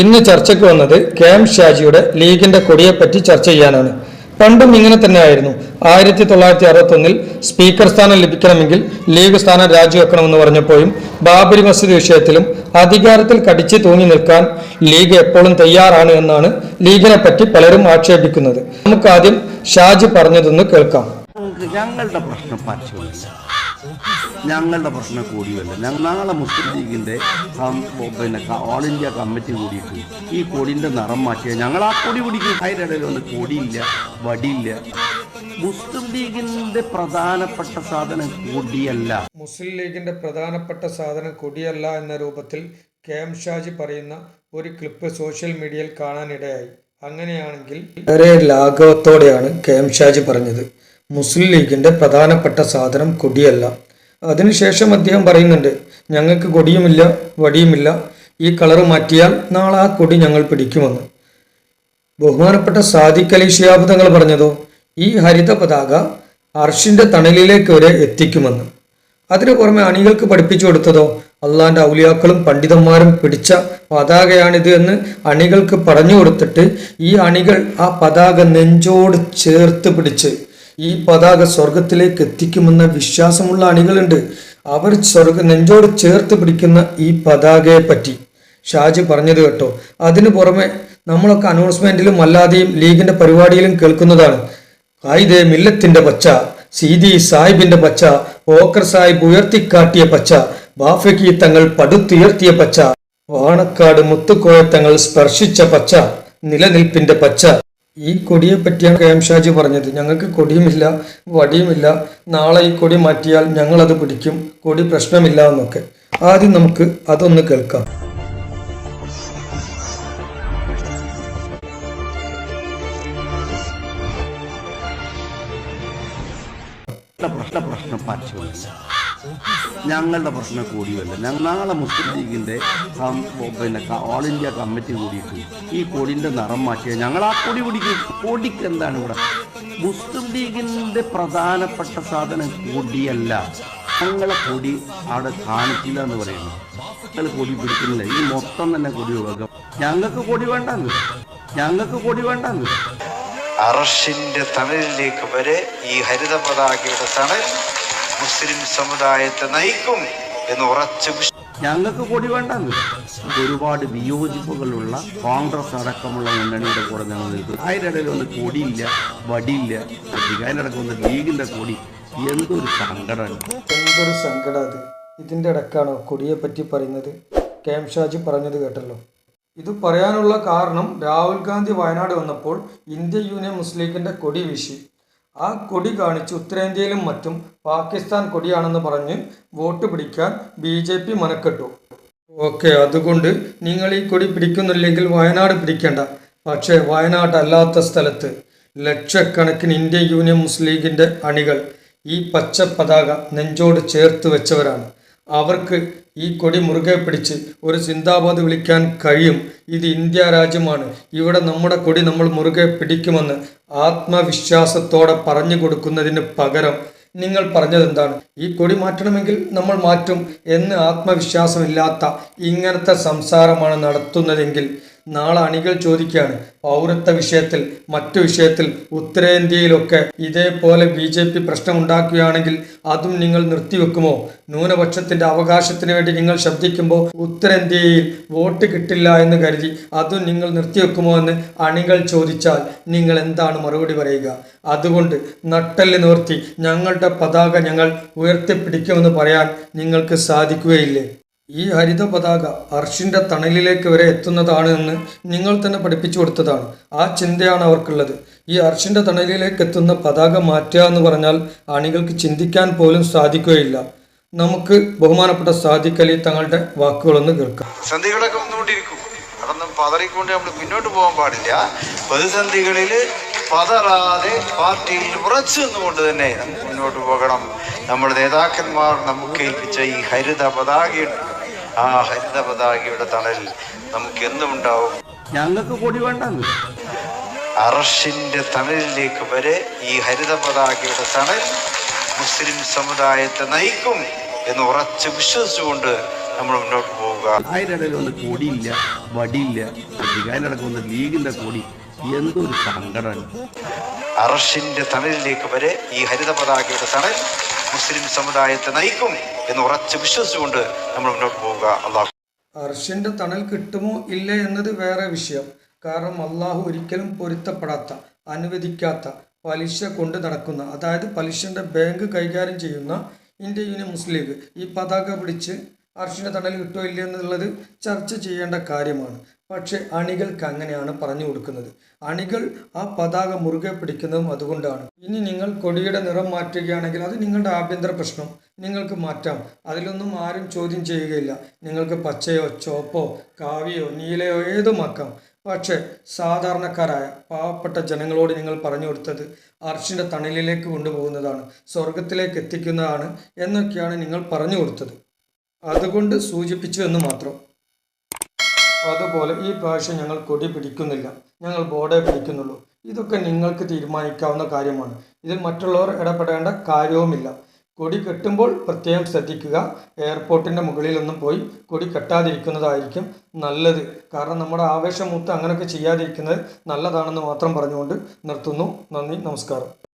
ഇന്ന് ചർച്ചയ്ക്ക് വന്നത് കെ എം ഷാജിയുടെ ലീഗിന്റെ കൊടിയെ പറ്റി ചർച്ച ചെയ്യാനാണ്. പണ്ടും ഇങ്ങനെ തന്നെയായിരുന്നു. ആയിരത്തി തൊള്ളായിരത്തി അറുപത്തൊന്നിൽ സ്പീക്കർ സ്ഥാനം ലഭിക്കണമെങ്കിൽ ലീഗ് സ്ഥാനം രാജിവെക്കണമെന്ന് പറഞ്ഞപ്പോഴും ബാബരി മസ്ജിദ് വിഷയത്തിലും അധികാരത്തിൽ കടിച്ചു തൂങ്ങി നിൽക്കാൻ ലീഗ് എപ്പോഴും തയ്യാറാണ് എന്നാണ് ലീഗിനെ പറ്റി പലരും ആക്ഷേപിക്കുന്നത്. നമുക്കാദ്യം ഷാജി പറഞ്ഞതൊന്ന് കേൾക്കാം. ഞങ്ങളുടെ പ്രശ്നം പച്ചമല്ല ഞങ്ങളുടെ പ്രശ്നം കൂടിയല്ല. ഞങ്ങളെ മുസ്ലിം ലീഗിന്റെ പിന്നെ ഓൾ ഇന്ത്യ കമ്മിറ്റി കൂടിയിട്ട് ഈ കൊടിന്റെ നിറം മാറ്റിയാൽ ഞങ്ങൾ ആ കൊടി പിടിക്കും. ഇടയിൽ ഒന്ന് കൊടിയില്ല വടിയില്ല. മുസ്ലിം ലീഗിന്റെ പ്രധാനപ്പെട്ട സാധനം കൊടിയല്ല. മുസ്ലിം ലീഗിന്റെ പ്രധാനപ്പെട്ട സാധനം കൊടിയല്ല എന്ന രൂപത്തിൽ കെ എം ഷാജി പറയുന്ന ഒരു ക്ലിപ്പ് സോഷ്യൽ മീഡിയയിൽ കാണാനിടയായി. അങ്ങനെയാണെങ്കിൽ വളരെ ലാഘവത്തോടെയാണ് കെ എം ഷാജി പറഞ്ഞത്. മുസ്ലിം ലീഗിന്റെ പ്രധാനപ്പെട്ട സാധനം കൊടിയല്ല. അതിനുശേഷം അദ്ദേഹം പറയുന്നുണ്ട് ഞങ്ങൾക്ക് കൊടിയുമില്ല വടിയുമില്ല. ഈ കളറ് മാറ്റിയാൽ നാളെ ആ കൊടി ഞങ്ങൾ പിടിക്കുമെന്ന്. ബഹുമാനപ്പെട്ട സാദിഖ് അലി ഷിയാബ് തങ്ങൾ പറഞ്ഞതോ ഈ ഹരിത പതാക അർഷിന്റെ തണലിലേക്ക് വരെ എത്തിക്കുമെന്ന്. അതിനു പുറമെ അണികൾക്ക് പഠിപ്പിച്ചു കൊടുത്തതോ അള്ളാന്റെ ഔലിയാക്കളും പണ്ഡിതന്മാരും പിടിച്ച പതാകയാണിത് എന്ന് അണികൾക്ക് പറഞ്ഞു കൊടുത്തിട്ട് ഈ അണികൾ ആ പതാക നെഞ്ചോട് ചേർത്ത് പിടിച്ച് ഈ പതാക സ്വർഗത്തിലേക്ക് എത്തിക്കുമെന്ന വിശ്വാസമുള്ള അണികളുണ്ട്. അവർ സ്വർഗ നെഞ്ചോട് ചേർത്ത് പിടിക്കുന്ന ഈ പതാകയെ പറ്റി. ഷാജി പറഞ്ഞത് കേട്ടോ. അതിനു പുറമെ നമ്മളൊക്കെ അനൗൺസ്മെന്റിലും അല്ലാതെയും ലീഗിന്റെ പരിപാടിയിലും കേൾക്കുന്നതാണ്. കായിദേ മില്ലത്തിന്റെ പച്ച സീതി സാഹിബിന്റെ പച്ച ഓക്കർ സാഹിബ് ഉയർത്തിക്കാട്ടിയ പച്ച ബാഫക്കി തങ്ങൾ പടുത്തുയർത്തിയ പച്ച വാണക്കാട് മുത്തുക്കോയത്തങ്ങൾ സ്പർശിച്ച പച്ച നിലനിൽപ്പിന്റെ പച്ച. ഈ കൊടിയെ പറ്റിയാണ് കെ എം ഷാജി പറഞ്ഞത്. ഞങ്ങൾക്ക് കൊടിയുമില്ല വടിയുമില്ല. നാളെ ഈ കൊടി മാറ്റിയാൽ ഞങ്ങൾ അത് പിടിക്കും. കൊടി പ്രശ്നമില്ല എന്നൊക്കെ. ആദ്യം നമുക്ക് അതൊന്ന് കേൾക്കാം. പ്രശ്ന പ്രശ്നം പച്ചമല്ല ഞങ്ങളുടെ പ്രശ്നം കൂടിയല്ല ഞങ്ങൾ നാളെ മുസ്ലിം ലീഗിന്റെ പിന്നെ ഓൾ ഇന്ത്യ കമ്മിറ്റി കൂടിയിട്ട് ഈ കൊടിന്റെ നിറം മാറ്റിയാൽ ഞങ്ങൾ ആ കൊടി പിടിക്കും. കൊടിക്ക് എന്താണ് ഇവിടെ? മുസ്ലിം ലീഗിന്റെ പ്രധാനപ്പെട്ട സാധനം കൊടിയല്ല. ഞങ്ങളെ കൊടി അവിടെ കാണിക്കില്ല എന്ന് പറയുന്നു. ഞങ്ങൾ കൊടി പിടിക്കുന്നില്ല. ഈ മൊത്തം തന്നെ കൊടി ഒഴുകാം ഞങ്ങൾക്ക് കൊടി വേണ്ടെന്ന്. ഞങ്ങൾക്ക് കൊടി വേണ്ടെന്ന്. അറഷിന്റെ തണലിലേക്ക് വരെ ഈ ഹരിത പതാകയുടെ തണൽ മുസ്ലിം സമുദായത്തെ നയിക്കും എന്ന് ഉറച്ചു ഞങ്ങൾക്ക് കൊടി വേണ്ടെന്ന് ഒരുപാട് വിയോജിപ്പുകളുള്ള കോൺഗ്രസ് അടക്കമുള്ള മുന്നണിയുടെ കൂടെ ഞങ്ങൾ നിൽക്കും. അതിനിടയിൽ ഒന്ന് കൊടിയില്ല വടിയില്ല അതിനിടയ്ക്ക് ഒന്ന് ലീഗിന്റെ കൊടി. എന്തൊരു സങ്കടമാണ് എന്തൊരു സങ്കടം അത്. ഇതിന്റെ ഇടക്കാണോ കൊടിയെ പറ്റി പറയുന്നത്? കെ എം ഷാജി പറഞ്ഞത് കേട്ടല്ലോ. ഇത് പറയാനുള്ള കാരണം രാഹുൽ ഗാന്ധി വയനാട് വന്നപ്പോൾ ഇന്ത്യ യൂണിയൻ മുസ്ലിം ലീഗിന്റെ കൊടി വീശി. ആ കൊടി കാണിച്ച് ഉത്തരേന്ത്യയിലും മറ്റും പാകിസ്ഥാൻ കൊടിയാണെന്ന് പറഞ്ഞ് വോട്ട് പിടിക്കാൻ ബി ജെ പി മനക്കെട്ടു. ഓക്കെ അതുകൊണ്ട് നിങ്ങൾ ഈ കൊടി പിടിക്കുന്നില്ലെങ്കിൽ വയനാട് പിടിക്കേണ്ട. പക്ഷേ വയനാട് അല്ലാത്ത സ്ഥലത്ത് ലക്ഷക്കണക്കിന് ഇന്ത്യ യൂണിയൻ മുസ്ലിം ലീഗിന്റെ അണികൾ ഈ പച്ച പതാക നെഞ്ചോട് ചേർത്ത് വെച്ചവരാണ്. അവർക്ക് ഈ കൊടി മുറുകെ പിടിച്ച് ഒരു സിന്ദാബാദ് വിളിക്കാൻ കഴിയും. ഇത് ഇന്ത്യ രാജ്യമാണ്. ഇവിടെ നമ്മുടെ കൊടി നമ്മൾ മുറുകെ പിടിക്കുമെന്ന് ആത്മവിശ്വാസത്തോടെ പറഞ്ഞു കൊടുക്കുന്നതിന് പകരം നിങ്ങൾ പറഞ്ഞത് എന്താണ് ഈ കൊടി മാറ്റണമെങ്കിൽ നമ്മൾ മാറ്റും എന്ന് ആത്മവിശ്വാസമില്ലാത്ത ഇങ്ങനത്തെ സംസാരമാണ് നടത്തുന്നതെങ്കിൽ നാളെ അണികൾ ചോദിക്കുകയാണ്. പൗരത്വ വിഷയത്തിൽ മറ്റു വിഷയത്തിൽ ഉത്തരേന്ത്യയിലൊക്കെ ഇതേപോലെ ബി ജെ പി പ്രശ്നമുണ്ടാക്കുകയാണെങ്കിൽ അതും നിങ്ങൾ നിർത്തിവെക്കുമോ? ന്യൂനപക്ഷത്തിന്റെ അവകാശത്തിന് വേണ്ടി നിങ്ങൾ ശബ്ദിക്കുമ്പോൾ ഉത്തരേന്ത്യയിൽ വോട്ട് കിട്ടില്ല എന്ന് കരുതി അതും നിങ്ങൾ നിർത്തിവെക്കുമോ എന്ന് അണികൾ ചോദിച്ചാൽ നിങ്ങൾ എന്താണ് മറുപടി പറയുക? അതുകൊണ്ട് നട്ടെല്ല് നിവർത്തി ഞങ്ങളുടെ പതാക ഞങ്ങൾ ഉയർത്തിപ്പിടിക്കുമെന്ന് പറയാൻ നിങ്ങൾക്ക് സാധിക്കുകയില്ലേ? ഈ ഹരിത പതാക അർഷിന്റെ തണലിലേക്ക് വരെ എത്തുന്നതാണ് എന്ന് നിങ്ങൾ തന്നെ പഠിപ്പിച്ചു കൊടുത്തതാണ്. ആ ചിന്തയാണ് അവർക്കുള്ളത്. ഈ അർഷിന്റെ തണലിലേക്ക് എത്തുന്ന പതാക മാറ്റുക എന്ന് പറഞ്ഞാൽ അണികൾക്ക് ചിന്തിക്കാൻ പോലും സാധിക്കുകയില്ല. നമുക്ക് ബഹുമാനപ്പെട്ട സാദിഖലി തങ്ങളുടെ വാക്കുകളൊന്ന് കേൾക്കാം. സന്ധികളൊക്കെ വന്നുകൊണ്ടിരിക്കും. അതൊന്നും പതറിക്കൊണ്ട് നമ്മൾ പിന്നോട്ട് പോകാൻ പാടില്ല. പ്രതിസന്ധികളിൽ പതറാതെ പാർട്ടിയിൽ ഉറച്ചു നിന്നുകൊണ്ട് തന്നെ മുന്നോട്ട് പോകണം. നമ്മുടെ നേതാക്കന്മാർ നമുക്ക് ഏൽപ്പിച്ച ഈ ഹരിത പതാകയുടെ ആ ഹരിത പതാകയുടെ തണൽ നമുക്ക് എന്നും ഉണ്ടാവും ഞങ്ങൾക്ക് കൊടി വേണ്ട അറഷിന്റെ തണലിലേക്ക് വരെ ഈ ഹരിത പതാകയുടെ തണൽ മുസ്ലിം സമുദായത്തെ നയിക്കും എന്ന് ഉറച്ച് വിശ്വസിച്ചുകൊണ്ട് നമ്മൾ മുന്നോട്ട് പോവുക. ഒന്ന് കൊടിയില്ല വടിയില്ല അതിന്റെ ലീഗിന്റെ കൊടി. എന്തൊരു സങ്കടമാണ് അറഷിന്റെ തണലിലേക്ക് വരെ ഈ ഹരിത പതാകയുടെ തണൽ മുസ്ലിം സമുദായത്തെ നയിക്കും എന്ന് ഉറച്ച് വിശ്വസിച്ചുകൊണ്ട് നമ്മൾ മുന്നോട്ട് പോവുക. അള്ളാഹു അർഷന്റെ തണൽ കിട്ടുമോ ഇല്ല എന്നത് വേറെ വിഷയം. കാരണം അള്ളാഹു ഒരിക്കലും പൊരുത്തപ്പെടാത്ത അനുവദിക്കാത്ത പലിശ കൊണ്ട് നടക്കുന്ന അതായത് പലിശന്റെ ബാങ്ക് കൈകാര്യം ചെയ്യുന്ന ഇന്ത്യ യൂണിയൻ മുസ്ലിം ലീഗ് ഈ പതാക പിടിച്ച് അർഷിന്റെ തണൽ കിട്ടുമോ ഇല്ല എന്നുള്ളത് ചർച്ച ചെയ്യേണ്ട കാര്യമാണ്. പക്ഷേ അണികൾക്ക് അങ്ങനെയാണ് പറഞ്ഞു കൊടുക്കുന്നത്. അണികൾ ആ പതാക മുറുകെ പിടിക്കുന്നതും അതുകൊണ്ടാണ്. ഇനി നിങ്ങൾ കൊടിയുടെ നിറം മാറ്റുകയാണെങ്കിൽ അത് നിങ്ങളുടെ ആഭ്യന്തര പ്രശ്നം. നിങ്ങൾക്ക് മാറ്റാം. അതിലൊന്നും ആരും ചോദ്യം ചെയ്യുകയില്ല. നിങ്ങൾക്ക് പച്ചയോ ചോപ്പോ കാവിയോ നീലയോ ഏതുമാക്കാം പക്ഷേ സാധാരണക്കാരായ പാവപ്പെട്ട ജനങ്ങളോട് നിങ്ങൾ പറഞ്ഞു കൊടുത്തത് അർഷിന്റെ തണലിലേക്ക് കൊണ്ടുപോകുന്നതാണ്. സ്വർഗത്തിലേക്ക് എത്തിക്കുന്നതാണ് എന്നൊക്കെയാണ് നിങ്ങൾ പറഞ്ഞു കൊടുത്തത്. അതുകൊണ്ട് സൂചിപ്പിച്ചു എന്ന് മാത്രം. അതുപോലെ ഈ പ്രാവശ്യം ഞങ്ങൾ കൊടി പിടിക്കുന്നില്ല. ഞങ്ങൾ ബോർഡേ പിടിക്കുന്നുള്ളൂ. ഇതൊക്കെ നിങ്ങൾക്ക് തീരുമാനിക്കാവുന്ന കാര്യമാണ്. ഇതിൽ മറ്റുള്ളവർ ഇടപെടേണ്ട കാര്യവുമില്ല. കൊടി കെട്ടുമ്പോൾ പ്രത്യേകം ശ്രദ്ധിക്കുക. എയർപോർട്ടിന്റെ മുകളിലൊന്നും പോയി കൊടി കെട്ടാതിരിക്കുന്നതായിരിക്കും നല്ലത്. കാരണം നമ്മുടെ ആവേശം മൂത്ത് അങ്ങനെയൊക്കെ ചെയ്യാതിരിക്കുന്നത് നല്ലതാണെന്ന് മാത്രം പറഞ്ഞുകൊണ്ട് നിർത്തുന്നു. നന്ദി നമസ്കാരം.